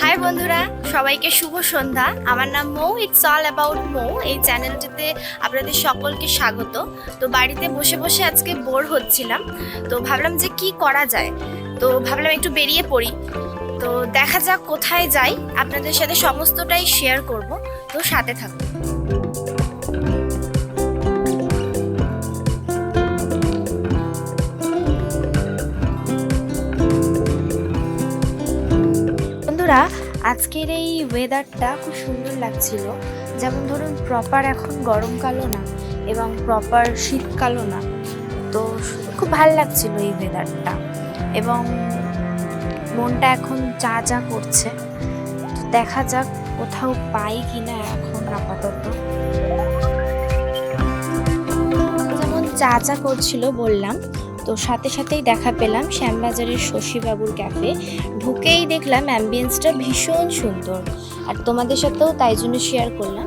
High বন্ধুরা। সবাইকে শুভ সন্ধ্যা। আমার নাম Mou. It's all about Mou. এই চ্যানেলটিতে আপনাদের সকলকে স্বাগত। তো বাড়িতে বসে বসে আজকে বোর হচ্ছিলাম। তো ভাবলাম যে কি করা যায়? তো ভাবলাম একটু বেরিয়ে পড়ি। তো দেখা যাক কোথায় যাই। আপনাদের সাথে সমস্তটাই শেয়ার করব। তো সাথে থাকুন। বন্ধুরা, আজকের এই ওয়েদারটা খুব সুন্দর লাগছিল। যেমন ধরুন প্রপার এখন গরমকালও না এবং প্রপার শীতকালও না। তো খুব ভালো লাগছিল এই ওয়েদারটা এবং মনটা এখন যা যা করছে। তো দেখা যাক কোথাও পাই কি না এখন আপাতত। যেমন চা চা করছিল বললাম তো সাথে সাথেই দেখা পেলাম শ্যামবাজারের শশীবাবুর ক্যাফে। ঢুকেই দেখলাম অ্যাম্বিয়েন্সটা ভীষণ সুন্দর। আর তোমাদের সাথেও তাই জন্য শেয়ার করলাম।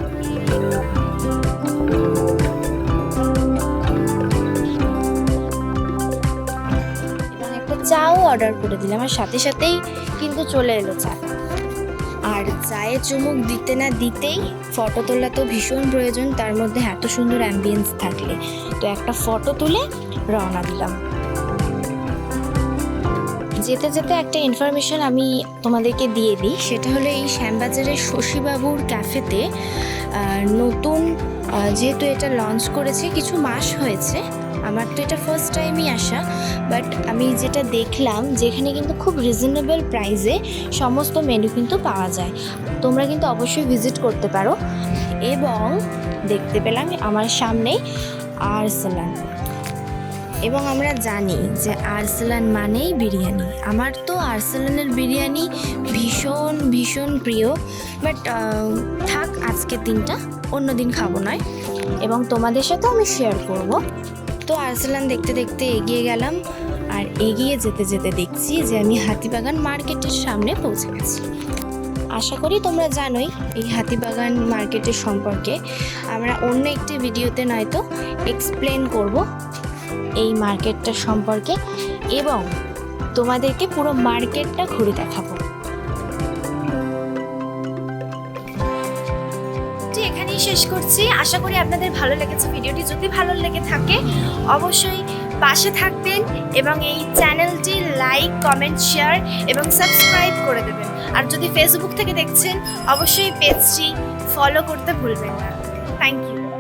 চাও অর্ডার করে দিলাম আর সাথে সাথেই কিন্তু চলে এলো চা। আর চায়ে চুমুক দিতে না দিতেই ফটো তোলা তো ভীষণ প্রয়োজন, তার মধ্যে এত সুন্দর অ্যাম্বিয়েন্স থাকলে। তো একটা ফটো তুলে রওনা দিলাম। যেতে যেতে একটা ইনফরমেশন আমি তোমাদেরকে দিয়ে দিই, সেটা হলো এই শ্যামবাজারের শশীবাবুর ক্যাফেতে নতুন যেহেতু এটা লঞ্চ করেছে, কিছু মাস হয়েছে। আমার তো এটা ফার্স্ট টাইমই আসা বাট আমি যেটা দেখলাম, যেখানে কিন্তু খুব রিজনেবল প্রাইসে সমস্ত মেনু কিন্তু পাওয়া যায়। তোমরা কিন্তু অবশ্যই ভিজিট করতে পারো। এবং দেখতে পেলাম আমার সামনেই আরসালান এবং আমরা জানি যে আরসালান মানেই বিরিয়ানি। আমার তো আর্সেলানের বিরিয়ানি ভীষণ ভীষণ প্রিয়। বাট থাক আজকের দিনটা অন্য দিন খাব নয়। এবং তোমাদের সাথেও আমি শেয়ার করব। তো আর্সেলান দেখতে দেখতে এগিয়ে গেলাম আর এগিয়ে যেতে যেতে দেখছি যে আমি হাতিবাগান মার্কেটের সামনে পৌঁছে গেছি। আশা করি তোমরা জানোই এই হাতিবাগান মার্কেটের সম্পর্কে। আমরা অন্য একটি ভিডিওতে নয়তো এক্সপ্লেন করব এই মার্কেটটা সম্পর্কে এবং তোমাদেরকে পুরো মার্কেটটা ঘুরে দেখাবো। এখানেই শেষ করছি। আশা করি আপনাদের ভালো লেগেছে ভিডিওটি। যদি ভালো লেগে থাকে, অবশ্যই পাশে থাকবেন এবং এই চ্যানেলটি লাইক, কমেন্ট, শেয়ার এবং সাবস্ক্রাইব করে দেবেন। আর যদি ফেসবুক থেকে দেখছেন, অবশ্যই পেজটি ফলো করতে ভুলবেন না। Thank you